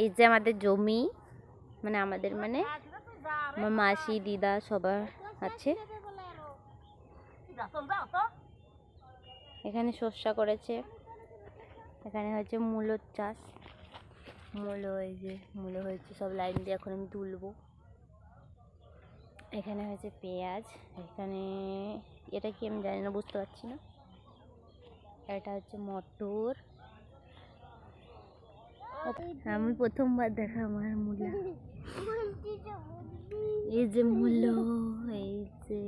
এই যে আমাদের জমি মানে আমাদের মানে আমার মাসি, দিদা সবার আছে। এখানে শস্যা করেছে। এখানে হচ্ছে মূলোর চাষ। মূলো এই যে, মূলো হয়েছে, সব লাইন দিয়ে এখন আমি তুলবো। এখানে হয়েছে পেঁয়াজ। এখানে, এটা কি আমি জানি না, বুঝতে পারছি না। এটা হচ্ছে মটর। আমি প্রথমবার দেখা আমার মূলা এই যে মূলো এই যে।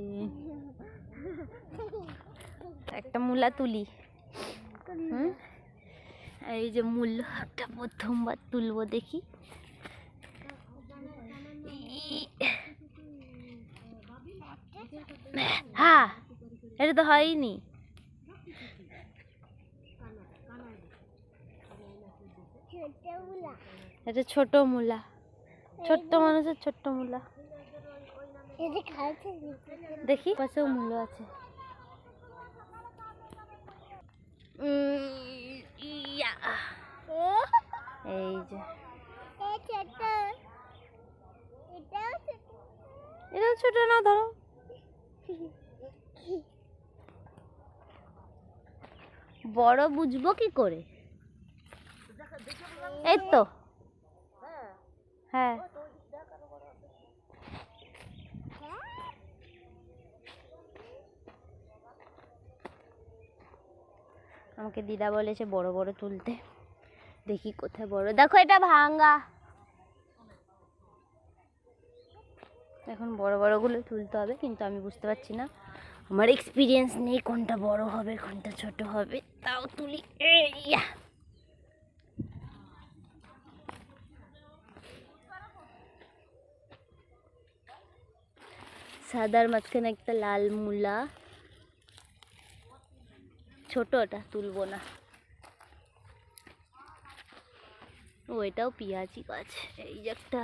একটা মূলা তুলি। হুম? এই যে মূল্যটা প্রথমবার তুলবো দেখি। হ্যাঁ এটা তো হয়নি। এটা ছোট মূলা ছোট্ট মানুষের ছোট্ট মূলা দেখি পাশেও মূল্য আছে। এই যে। এটাও ছোট না ধরো। বড় বুঝব কি করে? এই তো হ্যাঁ। আমাকে দিদা বলেছে বড় বড় তুলতে। দেখি কোথায় বড়। দেখো এটা ভাঙ্গা। এখন বড় বড়গুলো তুলতে হবে, কিন্তু আমি বুঝতে পারছি না আমার এক্সপিরিয়েন্স নেই কোনটা বড় হবে, কোনটা ছোট হবে। তাও তুলি। সাদার মাঝখানে একটা লাল মূলা। ছোট ওটা, তুলবো না। ও, এটাও পেঁয়াজি গাছ। এই যে একটা।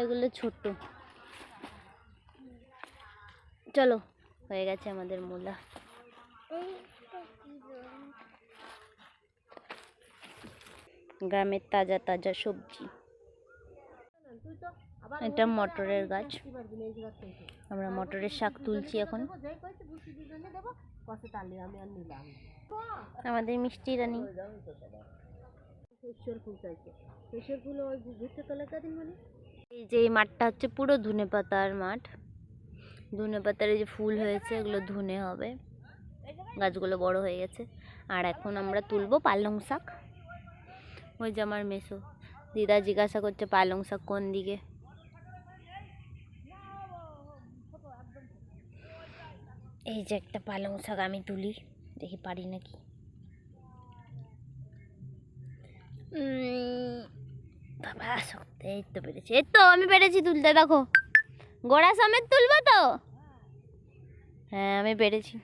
এগুলো ছোট। চলো, হয়ে গেছে আমাদের মূলা। গ্রামের তাজা তাজা সবজি। এটা মটরের গাছ। আমরা মটরের শাক তুলছি এখন। আমাদের মিষ্টি রানী। এই যে মাঠটা হচ্ছে পুরো ধনে পাতার মাঠ। ধনে পাতার যে ফুল হয়েছে, এগুলো ধুনে হবে। গাছগুলো বড় হয়ে গেছে। আর এখন আমরা তুলবো পালং শাক। ওই যে আমার মেসো। দিদা জিজ্ঞাসা করছে পালং শাক কোন দিকে? এই যে একটা পালং শাক আমি তুলি, দেখি পারি নাকি? এই তো পেরেছি। এই তো, আমি পেরেছি তুলতে, দেখো। গোড়া সমেত তুলবো তো? হ্যাঁ আমি পেরেছি।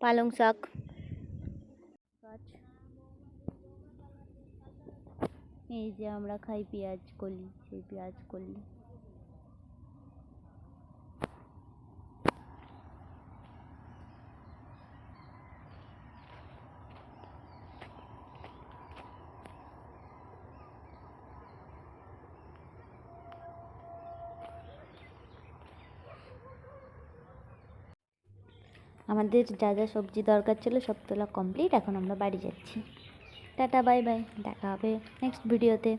পালং শাক। গাছ এই যে আমরা খাই পেঁয়াজ কলি সেই পেঁয়াজ কলি। আমাদের যা যা সবজি দরকার ছিল সব তোলা কমপ্লিট এখন আমরা বাড়ি যাচ্ছি। টাটা বাই বাই দেখা হবে নেক্সট ভিডিওতে